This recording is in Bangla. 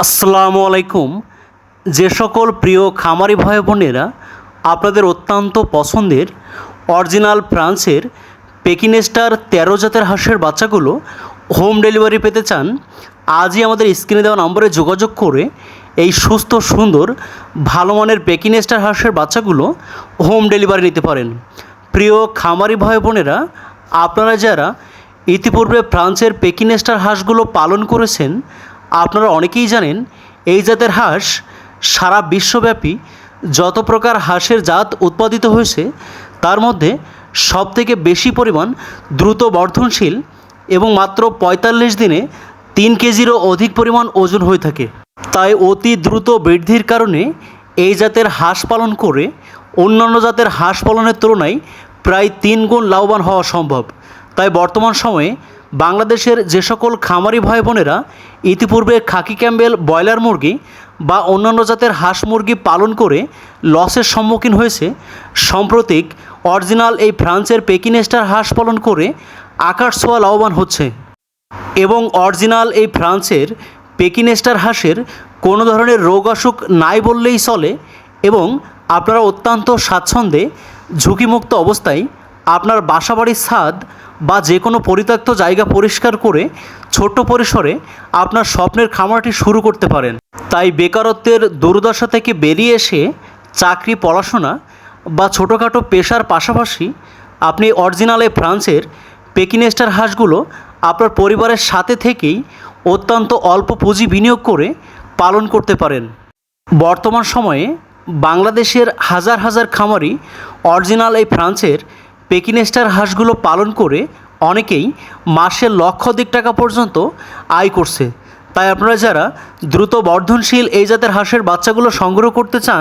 আসসালামু আলাইকুম। যে সকল প্রিয় খামারি ভাই বোনেরা আপনাদের অত্যন্ত পছন্দের অরিজিনাল ফ্রান্সের পেকিনেস্টার তেরো জাতের হাঁসের বাচ্চাগুলো হোম ডেলিভারি পেতে চান, আজই আমাদের স্ক্রিনে দেওয়া নম্বরে যোগাযোগ করে এই সুস্থ, সুন্দর, ভালো মানের পেকিনেস্টার হাঁসের বাচ্চাগুলো হোম ডেলিভারি নিতে পারেন। প্রিয় খামারি ভাই বোনেরা, আপনারা যারা ইতিপূর্বে ফ্রান্সের পেকিনেস্টার হাঁসগুলো পালন করেছেন আপনারা অনেকেই জানেন, এই জাতের হাঁস সারা বিশ্বব্যাপী যত প্রকার হাঁসের জাত উৎপাদিত হয়েছে, তার মধ্যে সবথেকে বেশি পরিমাণ দ্রুত বর্ধনশীল এবং মাত্র পঁয়তাল্লিশ দিনে তিন কেজিরও অধিক পরিমাণ ওজন হয়ে থাকে। তাই অতি দ্রুত বৃদ্ধির কারণে এই জাতের হাঁস পালন করে অন্যান্য জাতের হাঁস পালনের তুলনায় প্রায় তিন গুণ লাভবান হওয়া সম্ভব। তাই বর্তমান সময়ে বাংলাদেশের যে সকল খামারি ভাই বোনেরা ইতিপূর্বে খাকি ক্যাম্বেল, ব্রয়লার মুরগি বা অন্যান্য জাতের হাঁস মুরগি পালন করে লসের সম্মুখীন হয়েছে। সাম্প্রতিক অরিজিনাল এই ফ্রান্সের পেকিনেস্টার হাঁস পালন করে আকাশ ছোঁয়া লাভবান হচ্ছে। এবং অরিজিনাল এই ফ্রান্সের পেকিনেস্টার হাঁসের কোনো ধরনের রোগ অসুখ নাই বললেই চলে এবং আপনারা অত্যন্ত স্বাচ্ছন্দ্যে ঝুঁকিমুক্ত অবস্থায় আপনার বাসাবাড়ির ছাদ বা যে কোনো পরিত্যক্ত জায়গা পরিষ্কার করে ছোট্ট পরিসরে আপনার স্বপ্নের খামারটি শুরু করতে পারেন। তাই বেকারত্বের দুর্দশা থেকে বেরিয়ে এসে চাকরি, পড়াশোনা বা ছোটোখাটো পেশার পাশাপাশি আপনি অরিজিনাল ফ্রান্সের পেকিনেস্টার হাঁসগুলো আপনার পরিবারের সাথে থেকেই অত্যন্ত অল্প পুঁজি বিনিয়োগ করে পালন করতে পারেন। বর্তমান সময়ে বাংলাদেশের হাজার হাজার খামারি অরিজিনাল এই ফ্রান্সের পেকিনেস্টার হাঁসগুলো পালন করে অনেকেই মাসে লক্ষাধিক টাকা পর্যন্ত আয় করছে। তাই আপনারা যারা দ্রুত বর্ধনশীল এই জাতের হাঁসের বাচ্চাগুলো সংগ্রহ করতে চান